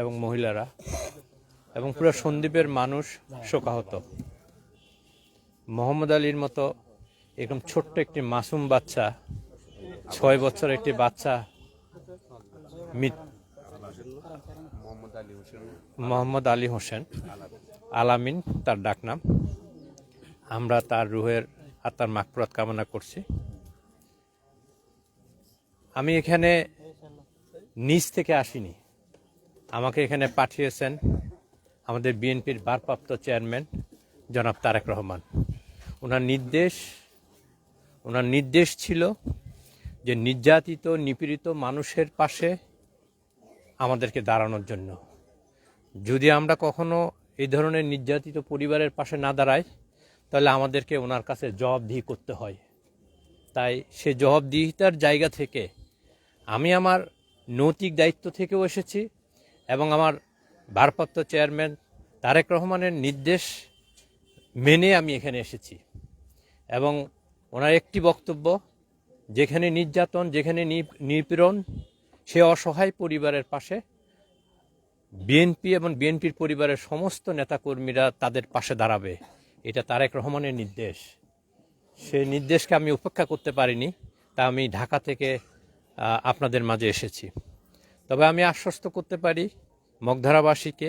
এবং মহিলারা এবং পুরো সন্দ্বীপের মানুষ শোকাহত। মোহাম্মদ আলীর মতো এরকম ছোট্ট একটি মাসুম বাচ্চা, ছয় বছর একটি বাচ্চা মোহাম্মদ আলী হোসেন আলামিন, তার ডাকনাম। আমরা তার রুহের আত্মার মাকফরাত কামনা করছি। আমি এখানে নিজ থেকে আসিনি। আমাকে এখানে পাঠিয়েছেন আমাদের বিএনপির ভারপ্রাপ্ত চেয়ারম্যান জনাব তারেক রহমান। ওনার নির্দেশ ওনার নির্দেশ ছিল যে নির্যাতিত, নিপীড়িত মানুষের পাশে আমাদেরকে দাঁড়ানোর জন্য। যদি আমরা কখনো এই ধরনের নির্যাতিত পরিবারের পাশে না দাঁড়াই, তাহলে আমাদেরকে ওনার কাছে জবাবদিহি করতে হয়। তাই সে জবাবদিহিতার জায়গা থেকে আমি আমার নৈতিক দায়িত্ব থেকেও এসেছি। এবং আমার ভারপ্রাপ্ত চেয়ারম্যান তারেক রহমানের নির্দেশ মেনে আমি এখানে এসেছি। এবং ওনার একটি বক্তব্য, যেখানে নির্যাতন, যেখানে নিপীড়ন, সে অসহায় পরিবারের পাশে বিএনপি এবং বিএনপির পরিবারের সমস্ত নেতাকর্মীরা তাদের পাশে দাঁড়াবে। এটা তারেক রহমানের নির্দেশ। সেই নির্দেশকে আমি উপেক্ষা করতে পারিনি, তা আমি ঢাকা থেকে আপনাদের মাঝে এসেছি। তবে আমি আশ্বস্ত করতে পারি মগধারাবাসীকে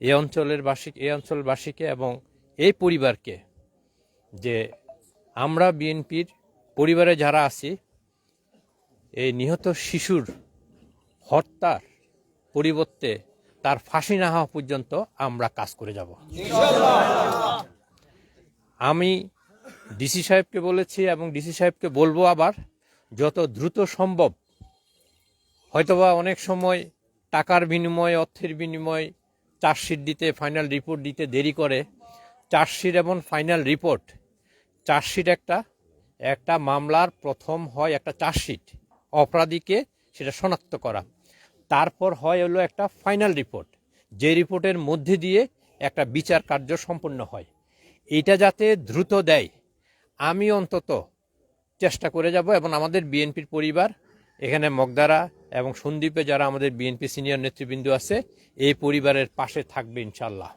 এই অঞ্চলের বাসী এই অঞ্চলবাসীকে এবং এই পরিবারকে যে আমরা বিএনপির পরিবারে যারা আছি, এই নিহত শিশুর হত্যার পরিবর্তে তার ফাঁসি না হওয়া পর্যন্ত আমরা কাজ করে যাব। আমি ডিসি সাহেবকে বলেছি এবং ডিসি সাহেবকে বলব আবার, যত দ্রুত সম্ভব হয়তোবা অনেক সময় টাকার বিনিময়ে, অর্থের বিনিময়ে চার্জশিট দিতে ফাইনাল রিপোর্ট দিতে দেরি করে। চার্জশিট এবং ফাইনাল রিপোর্ট চার্জশিট একটা একটা মামলার প্রথম হয় একটা চার্জশিট। অপরাধীকে সেটা শনাক্ত করা। তারপর হয় হলো একটা ফাইনাল রিপোর্ট যে রিপোর্টের মধ্যে দিয়ে একটা বিচার কার্য সম্পন্ন হয়। এটা যাতে দ্রুত দেয়, আমি অন্তত চেষ্টা করে যাব এবং আমাদের বিএনপির পরিবার এখানে মগদারা এবং সন্দ্বীপে যারা আমাদের বিএনপি সিনিয়র নেতৃবৃন্দ আছে এই পরিবারের পাশে থাকবে ইনশাল্লাহ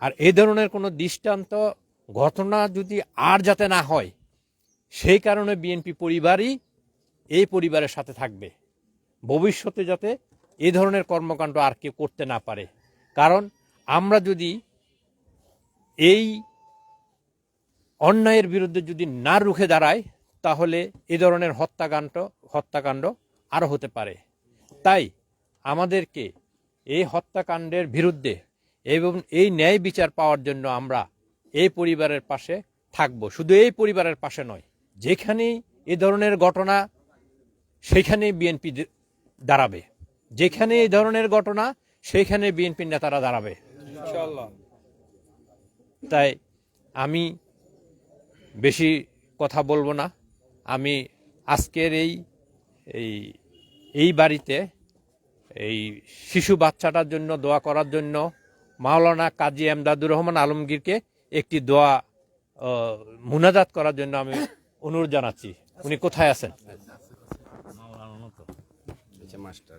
আর এই ধরনের কোনো দৃষ্টান্ত ঘটনা যদি আর যাতে না হয় সেই কারণে বিএনপি পরিবারই এই পরিবারের সাথে থাকবে। ভবিষ্যতে যাতে এই ধরনের কর্মকাণ্ড আর কেউ করতে না পারে। কারণ আমরা যদি এই অন্যায়ের বিরুদ্ধে যদি না রুখে দাঁড়ায় তাহলে এ ধরনের হত্যাকাণ্ড হত্যাকাণ্ড আরও হতে পারে। তাই আমাদেরকে এই হত্যাকাণ্ডের বিরুদ্ধে এবং এই ন্যায় বিচার পাওয়ার জন্য আমরা এই পরিবারের পাশে থাকব। শুধু এই পরিবারের পাশে নয় যেখানেই এ ধরনের ঘটনা সেখানেই বিএনপি দাঁড়াবে। যেখানে এই ধরনের ঘটনা সেখানে বিএনপির নেতারা দাঁড়াবে। তাই আমি বেশি কথা বলব না। আমি আজকের এই এই এই বাড়িতে এই শিশু বাচ্চাটার জন্য দোয়া করার জন্য মাওলানা কাজী এমদাদুর রহমান আলমগীরকে একটি দোয়া মুনাজাত করার জন্য আমি অনুরোধ জানাচ্ছি। উনি কোথায় আছেন? মাস্টার।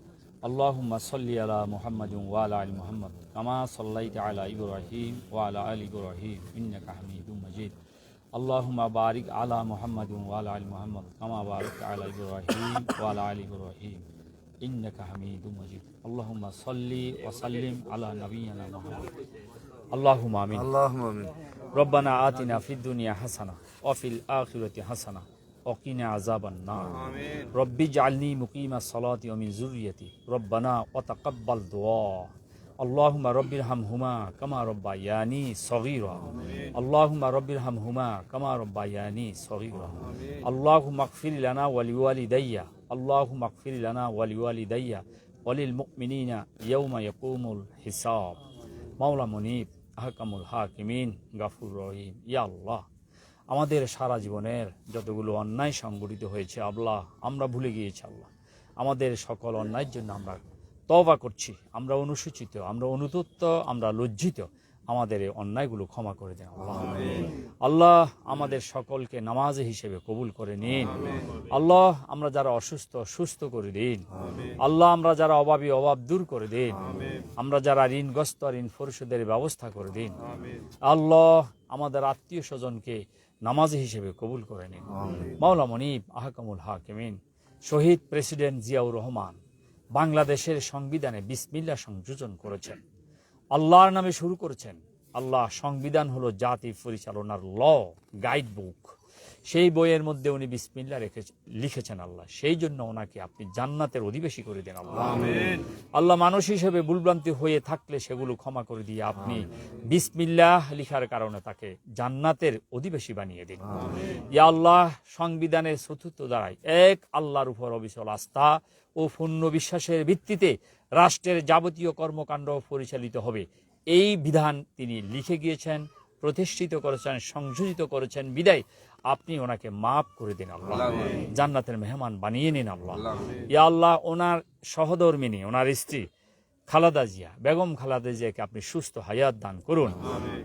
اللهم صل على محمد وعلى آل محمد كما صليت على إبراهيم وعلى آل إبراهيم إنك حميد مجيد. اللهم بارك على محمد وعلى آل محمد كما باركت على إبراهيم وعلى آل إبراهيم إنك حميد مجيد. اللهم صل وسلم على نبينا محمد. اللهم آمين. اللهم آمين. ربنا آتنا في الدنيا حسنة وفي الآخرة حسنة وقنا عذاب النار. آمين. رب اجعلني مقيم الصلاة ومن ذريتي. ربنا وتقبل دعاء. اللهم رب ارحمهما كما ربياني صغيرا. اللهم رب ارحمهما كما ربياني صغيرا. اللهم اغفر لنا ولوالدي. اللهم اغفر لنا ولوالدي وللمؤمنين يوم يقوم الحساب. مولى منيب أحكم الحاكمين غفور رحيم. يا الله. আমাদের সারা জীবনের যতগুলো অন্যায় সংগঠিত হয়েছে, আল্লাহ, আমরা ভুলে গিয়েছি আল্লাহ। আমাদের সকল অন্যায়ের জন্য আমরা তবা করছি, আমরা অনুসূচিত, আমরা অনুতপ্ত, আমরা লজ্জিত। আমাদের এই অন্যায়গুলো ক্ষমা করে দেন আল্লাহ। আল্লাহ আমাদের সকলকে নামাজ হিসেবে কবুল করে নিন। আল্লাহ আমরা যারা অসুস্থ, সুস্থ করে দিন। আল্লাহ আমরা যারা অভাবী, অভাব দূর করে দিন। আমরা যারা ঋণগ্রস্ত, ঋণ পরিশোধের ব্যবস্থা করে দিন। আল্লাহ আমাদের আত্মীয় স্বজনকে নামাজি হিসেবে কবুল করে নিন। মাওলা মনিব আহকামুল হাকিমিন শহীদ প্রেসিডেন্ট জিয়াউর রহমান বাংলাদেশের সংবিধানে বিসমিল্লা সংযোজন করেছেন। আল্লাহর নামে শুরু করেছেন। আল্লাহ সংবিধান হলো জাতি পরিচালনার ল গাইড বুক সেই বইয়ের মধ্যে উনি বিসমিল্লা রেখে লিখেছেন আল্লাহ। সেই জন্য ওনাকে আপনি জান্নাতের অধিবেশী করে দেন আল্লাহ। আল্লাহ মানুষ হিসেবে ভুলভ্রান্তি হয়ে থাকলে সেগুলো ক্ষমা করে দিয়ে আপনি বিসমিল্লাহ লিখার কারণে তাকে জান্নাতের অধিবেশী বানিয়ে দিন। ইয়া আল্লাহ সংবিধানের চতুর্থ দ্বারাই এক আল্লাহর উপর অবিচল আস্থা ও পূর্ণ বিশ্বাসের ভিত্তিতে রাষ্ট্রের যাবতীয় কর্মকাণ্ড পরিচালিত হবে। এই বিধান তিনি লিখে গিয়েছেন প্রতিষ্ঠিত করেছেন সংযোজিত করেছেন। বিদায়। আপনি ওনাকে মাফ করে দিন আল্লাহ। জান্নাতের মেহমান বানিয়ে নিন আল্লাহ। ইয়া আল্লাহ ওনার সহধর্মিনী ওনার স্ত্রী খালাদা জিয়া বেগম খালাদা জিয়াকে আপনি সুস্থ হায়াত দান করুন।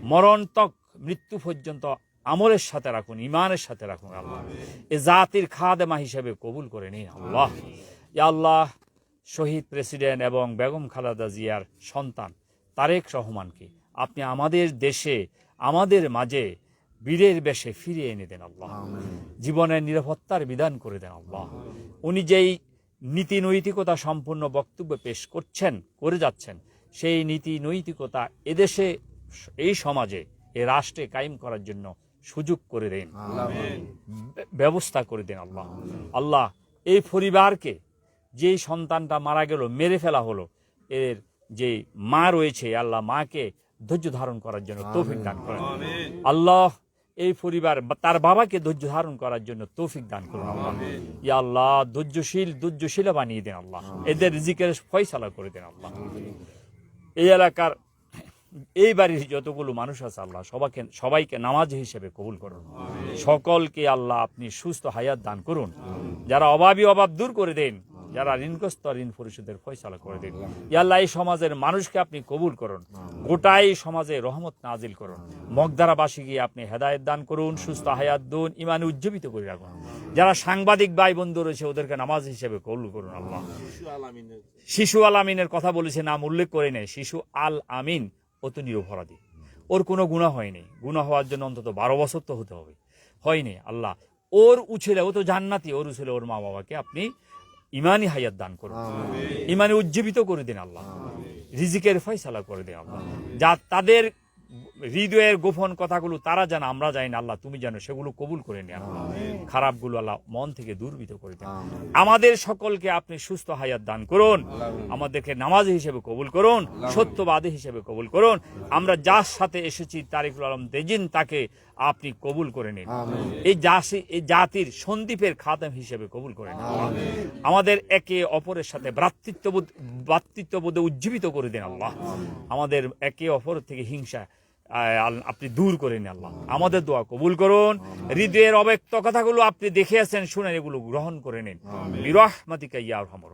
মরণ তক মৃত্যু পর্যন্ত আমলের সাথে রাখুন ইমানের সাথে রাখুন আল্লাহ। এ জাতির খাদেমা হিসেবে কবুল করে নিন আল্লাহ। ইয়া আল্লাহ শহীদ প্রেসিডেন্ট এবং বেগম খালাদা জিয়ার সন্তান তারেক রহমানকে আপনি আমাদের দেশে আমাদের মাঝে বীরের বেশে ফিরিয়ে এনে দেন আল্লাহ। জীবনের নিরাপত্তার বিধান করে দেন আল্লাহ। উনি যেই নীতি নৈতিকতা সম্পূর্ণ বক্তব্য পেশ করছেন করে যাচ্ছেন সেই নীতি নৈতিকতা এদেশে এই সমাজে এ রাষ্ট্রে কায়েম করার জন্য সুযোগ করে দেন। ব্যবস্থা করে দেন আল্লাহ। আল্লাহ এই পরিবারকে যেই সন্তানটা মারা গেল মেরে ফেলা হলো এর যে মা রয়েছে আল্লাহ মাকে ধৈর্য ধারণ করার জন্য তৌফিক দান করেন। আল্লাহ এই পরিবার তার বাবাকে ধৈর্য ধারণ করার জন্য তৌফিক দান করুন আল্লাহ। ইয়া আল্লাহ ধৈর্যশীল ধৈর্যশীলা বানিয়ে দেন আল্লাহ। এদের রিজিকের ফয়সালা করে দেন আল্লাহ। এই এলাকার এই বাড়ির যতগুলো মানুষ আছে আল্লাহ সবাইকে সবাইকে নামাজ হিসেবে কবুল করুন। সকলকে আল্লাহ আপনি সুস্থ হায়াত দান করুন। যারা অভাবী অভাব দূর করে দেন যারা ঋণগ্রস্ত ঋণ পরিশোধের ফয়সালা করে দিন ইয়া আল্লাহ এই সমাজের মানুষকে আপনি কবুল করুন। গোটাই সমাজে রহমত নাজিল করুন। মগধারাবাসী গিয়ে আপনি হেদায়েত দান করুন, সুস্থ হায়াত দুন, ইমানে উজ্জীবিত করে রাখুন। যারা সাংবাদিক ভাই বন্ধু রয়েছে, ওদেরকে নামাজ হিসেবে কবুল করুন আল্লাহ। শিশু আল আমিনের কথা বলেছে, নাম উল্লেখ করে নেই। শিশু আল আমিন ও তো নিরপরাধী। ওর কোনো গুণা হয়নি। গুণা হওয়ার জন্য অন্তত বারো বছর তো হতে হবে। হয়নি, আল্লাহ। ওর উছেলে, ও তো জান্নাতি, ওর উছেলে, ওর মা বাবাকে আপনি ইমানি হায়াত দান করুন। ইমানে উজ্জীবিত করে দিন আল্লাহ। রিজিকের ফয়সালা করে দিন আল্লাহ। যা তাদের হৃদয়ের গোপন কথাগুলো তারা জানে আমরা জানি না আল্লাহ তুমি জানো সেগুলো কবুল করে নিন। আল্লাহ খারাপগুলো আল্লাহ মন থেকে দূরবিত করে দেন। আমাদের সকলকে আপনি সুস্থ হায়াত দান করুন। আমাদেরকে নামাজি হিসেবে কবুল করুন সত্যবাদী হিসেবে কবুল করুন। আমরা যার সাথে এসেছি তারিকুল আলম তেজিন তাকে আপনি কবুল করে নিন। এই জাসি এই জাতির সন্দীপের খাদেম হিসেবে কবুল করে নিন। আমাদের একে অপরের সাথে ভ্রাতৃত্ববোধ ভ্রাতৃত্ববোধে উজ্জীবিত করে দিন আল্লাহ। আমাদের একে অপরের থেকে হিংসা আপনি দূর করেন আল্লাহ। আমাদের দোয়া কবুল করুন। হৃদয়ের অব্যক্ত কথাগুলো আপনি দেখে আছেন শুনেন এগুলো গ্রহণ করে নিন। বিরহমাতিকা ইয়ার হামর